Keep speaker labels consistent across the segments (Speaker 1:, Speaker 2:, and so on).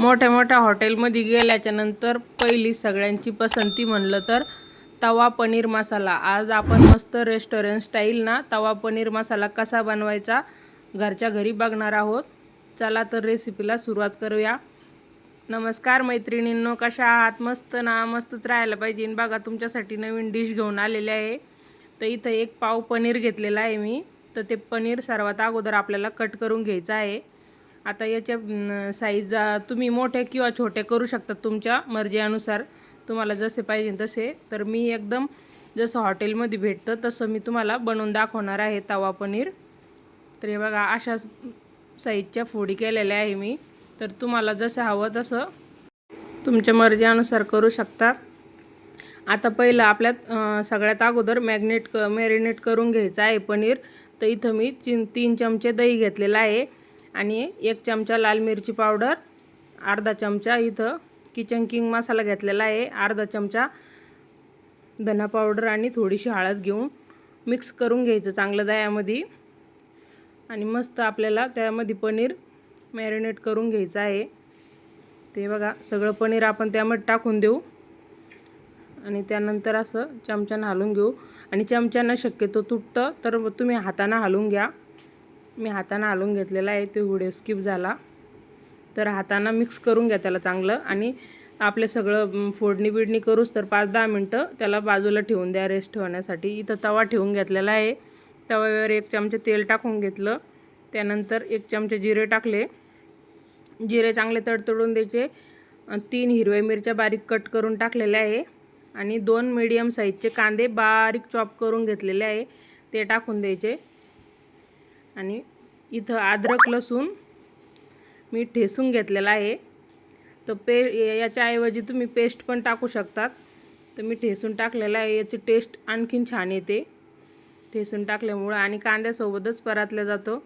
Speaker 1: मोठ्या मोठ्या हॉटेलमध्ये गेल्याच्यानंतर पहिली सगळ्यांची पसंती म्हणलं तर तवा पनीर मसाला. आज आपण मस्त रेस्टॉरंट स्टाईल ना तवा पनीर मसाला कसा बनवायचा घरच्या घरी बघणार आहोत. चला तर रेसिपीला सुरुवात करूया. नमस्कार मैत्रिणींनो कशा आहात? मस्त ना? मस्तच राहायला पाहिजे. बघा तुमच्यासाठी नवीन डिश घेऊन आलेले आहे. तर इथं एक पाव पनीर घेतलेला आहे मी. तर ते पनीर सर्वात अगोदर आपल्याला कट करून घ्यायचं आहे. आता याच्या साईज तुम्ही मोठे किंवा छोटे करू शकता तुमच्या मर्जीनुसार. तुम्हाला जसे पाहिजे तसे. तर मी एकदम जसं हॉटेलमध्ये भेटतं तसं मी तुम्हाला बनवून दाखवणार आहे तवा पनीर. तर हे बघा अशा साईजच्या फोडी केलेल्या आहे मी. तर तुम्हाला जसं हवं तसं तुमच्या मर्जीनुसार करू शकता. आता पहिलं आपल्यात सगळ्यात अगोदर मॅग्नेट क मॅरिनेट करून घ्यायचं आहे पनीर. तर इथं मी चिन तीन चमचे दही घेतलेलं आहे. आणि एक चमचा लाल मिरची पावडर अर्धा चमचा इथं किचन किंग मसाला घेतलेला आहे. अर्धा चमचा धना पावडर आणि थोडीशी हळद घेऊन मिक्स करून घ्यायचं चांगलं दह्यामध्ये. आणि मस्त आपल्याला त्यामध्ये पनीर मॅरिनेट करून घ्यायचं आहे. ते बघा सगळं पनीर आपण त्यामध्ये टाकून देऊ. आणि त्यानंतर असं चमच्यानं हालून घेऊ. आणि चमच्यानं शक्यतो तुटतं तर तुम्ही हातानं हालून घ्या. मी हातानं आलून घेतलेला आहे तो व्हिडिओ स्किप झाला. तर हातानं मिक्स करून घ्या त्याला चांगलं आणि आपले सगळं फोडणी बिडणी करूच तर पाच दहा मिनटं त्याला बाजूला ठेवून द्या रेस्ट ठेवण्यासाठी. इथं तवा ठेवून घेतलेला आहे. तव्यावर एक चमचे तेल टाकून घेतलं. त्यानंतर एक चमचे जिरे टाकले. जिरे चांगले तडतडून द्यायचे. तीन हिरव्या मिरच्या बारीक कट करून टाकलेल्या आहे. आणि दोन मीडियम साईजचे कांदे बारीक चॉप करून घेतलेले आहे. ते टाकून द्यायचे. आणि इथं अद्रक लसूण मी ठेसून घेतलेला आहे. तर पे याच्याऐवजी तुम्ही पेस्ट पण टाकू शकतात. तर मी ठेसून टाकलेला आहे. याची टेस्ट आणखीन छान येते. ठेसून टाकल्यामुळं आणि कांद्यासोबतच परातल्या जातो.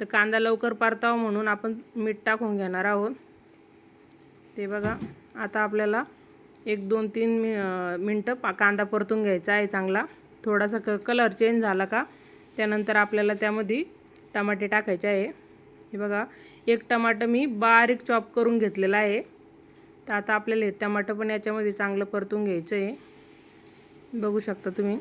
Speaker 1: तर कांदा लवकर परतावा म्हणून आपण मीठ टाकून घेणार आहोत. ते बघा आता आपल्याला एक दोन तीन मि मिनटं पा कांदा परतून घ्यायचा आहे चांगला. थोडासा क कलर चेंज झाला का त्यानंतर आपल्याला त्यामध्ये टमाटे टाकायचे आहे. हे बघा एक टमाटर मी बारीक चॉप करून घेतलेला आहे. तर आता आपल्याला हे टमाटर पण याच्यामध्ये चांगलं परतून घ्यायचं आहे. बघू शकता तुम्ही.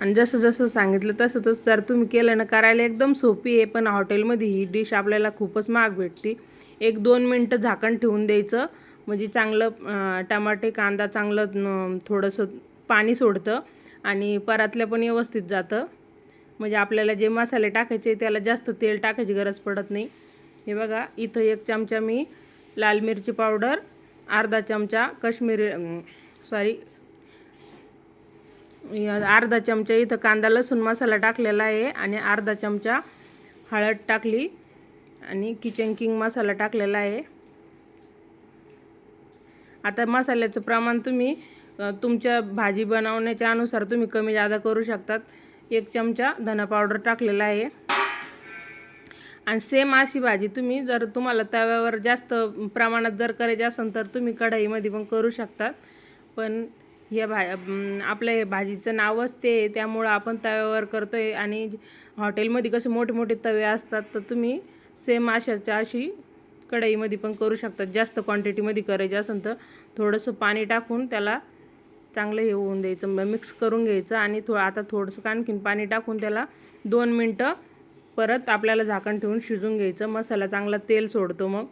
Speaker 1: आणि जसं जसं सांगितलं तसं तसं जर तुम्ही केलं ना करायला एकदम सोपी आहे पण हॉटेलमध्ये ही डिश आपल्याला खूपच महाग भेटते. एक दोन मिनटं झाकण ठेवून द्यायचं. म्हणजे चांगलं टमाटे कांदा चांगलं थोडंसं पाणी सोडतं आणि परातल्या पण व्यवस्थित जातं. म्हणजे आपल्याला जे मसाले टाकायचे त्याला जास्त तेल टाकायची गरज पडत नाही. हे बघा इथं एक चमचा मी लाल मिरची पावडर अर्धा चमचा काश्मीरी सॉरी अर्धा चमचा इथं कांदा लसूण मसाला टाकलेला आहे आणि अर्धा चमचा हळद टाकली आणि किचन किंग मसाला टाकलेला आहे. आता मसाल्याचं प्रमाण तुम्ही तुमच्या भाजी बनवण्याच्या अनुसार तुम्ही कमी जादा करू शकतात. एक चमचा धना पावडर टाकलेला आहे. आणि सेम अशी भाजी तुम्ही जर तुम्हाला तव्यावर जास्त प्रमाणात जर करायची असेल तर तुम्ही कढाईमध्ये पण करू शकतात. पण या भा आपल्या हे भाजीचं नावच ते आहे, त्यामुळं आपण तव्यावर करतो आहे आणि हॉटेलमध्ये कसे मोठे मोठे तवे असतात तर तुम्ही सेम अशाच्या अशी कढईमध्ये पण करू शकतात. जास्त क्वांटिटीमध्ये करायची असेल तर थोडंसं पाणी टाकून त्याला चांगलं हे होऊन द्यायचं मिक्स करून घ्यायचं आणि थो आता थोडंसं आणखीन पाणी टाकून त्याला दोन मिनटं परत आपल्याला झाकण ठेवून शिजून घ्यायचं. मसाला चांगला तेल सोडतो मग.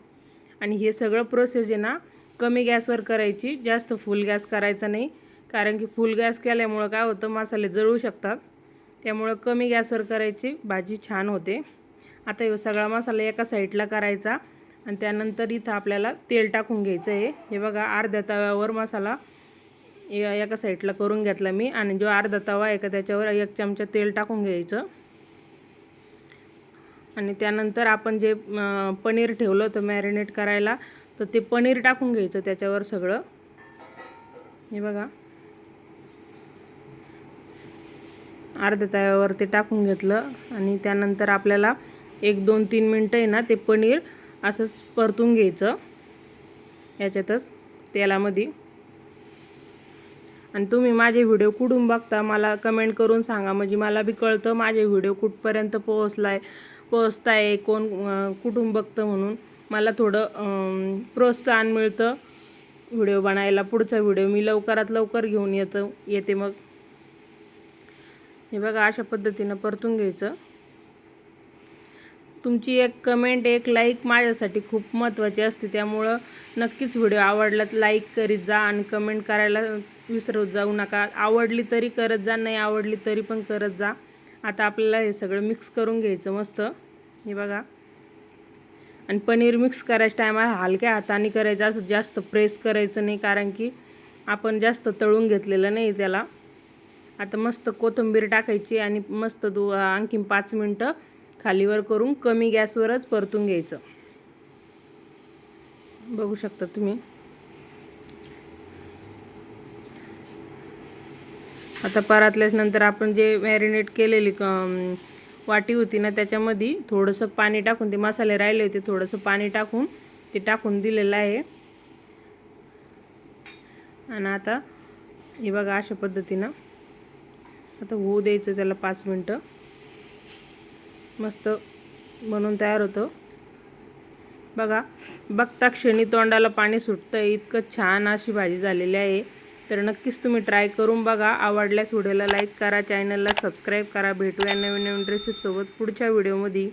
Speaker 1: आणि हे सगळं प्रोसेस आहे ना कमी गॅसवर करायची. जास्त फुल गॅस करायचा नाही. कारण की फुल गॅस केल्यामुळं काय होतं मसाले जळू शकतात. त्यामुळं कमी गॅसवर करायची भाजी छान होते. आता हे सगळा मसाला एका साईडला करायचा. आणि त्यानंतर इथं आपल्याला तेल टाकून घ्यायचं आहे. हे बघा अर्ध्या तव्यावर मसाला या एका साईडला करून घेतला मी आणि जो अर्धा तवा आहे का त्याच्यावर एक चमचा तेल टाकून घ्यायचं. आणि त्यानंतर आपण जे पनीर ठेवलं होतं मॅरिनेट करायला तर ते पनीर टाकून घ्यायचं त्याच्यावर सगळं. हे बघा. अर्ध्या तव्यावर ते टाकून घेतलं आणि त्यानंतर आपल्याला एक दोन तीन मिनटं आहे ना ते पनीर असंच परतून घ्यायचं. याच्यातच तेलामध्ये. आणि तुम्ही माझे व्हिडिओ कुठून बघता मला कमेंट करून सांगा. म्हणजे मला बी कळतं माझे व्हिडिओ कुठपर्यंत पोहोचलाय पोहोचताय कोण कुठून बघतं म्हणून. मला थोडं प्रोत्साहन मिळतं. व्हिडिओ बनायला पुढचा व्हिडिओ मी लवकरात लवकर घेऊन येतं येते मग. हे बघा अशा पद्धतीनं परतून घ्यायचं. तुमची एक कमेंट एक लाईक माझ्यासाठी खूप महत्त्वाची असते. त्यामुळं नक्कीच व्हिडिओ आवडला तर लाईक करीत जा आणि कमेंट करायला विसरत जाऊ नका. आवडली तरी करत जा नाही आवडली तरी पण करत जा. आता आपल्याला हे सगळं मिक्स करून घ्यायचं मस्त. हे बघा. आणि पनीर मिक्स करायच्या टायमाला हलक्या हाताने करायचं असं जास्त प्रेस करायचं नाही कारण की आपण जास्त तळून घेतलेलं नाही त्याला. आता मस्त कोथिंबीर टाकायची आणि मस्त दो आणखीन पाच मिनटं खालीवर करून कमी गॅसवरच परतून घ्यायचं. बघू शकता तुम्ही. आता परातल्याच नंतर आपण जे मॅरिनेट केलेली वाटी होती ना त्याच्यामध्ये थोडंसं पाणी टाकून ते मसाले राहिले होते थोडंसं पाणी टाकून ते टाकून दिलेलं आहे. आणि आता हे बघा अशा पद्धतीनं. आता होऊ द्यायचं त्याला पाच मिनटं. मस्त बनून तयार होतं. बघा बघता क्षणी तोंडाला पाणी सुटतं इतकं छान अशी भाजी झालेली आहे. तर नक्कीच तुम्ही ट्राय करून बघा. आवडल्यास व्हिडिओला लाईक करा. चॅनलला सबस्क्राईब करा. भेटूया नवीन नवीन रेसिपीसोबत पुढच्या व्हिडिओमध्ये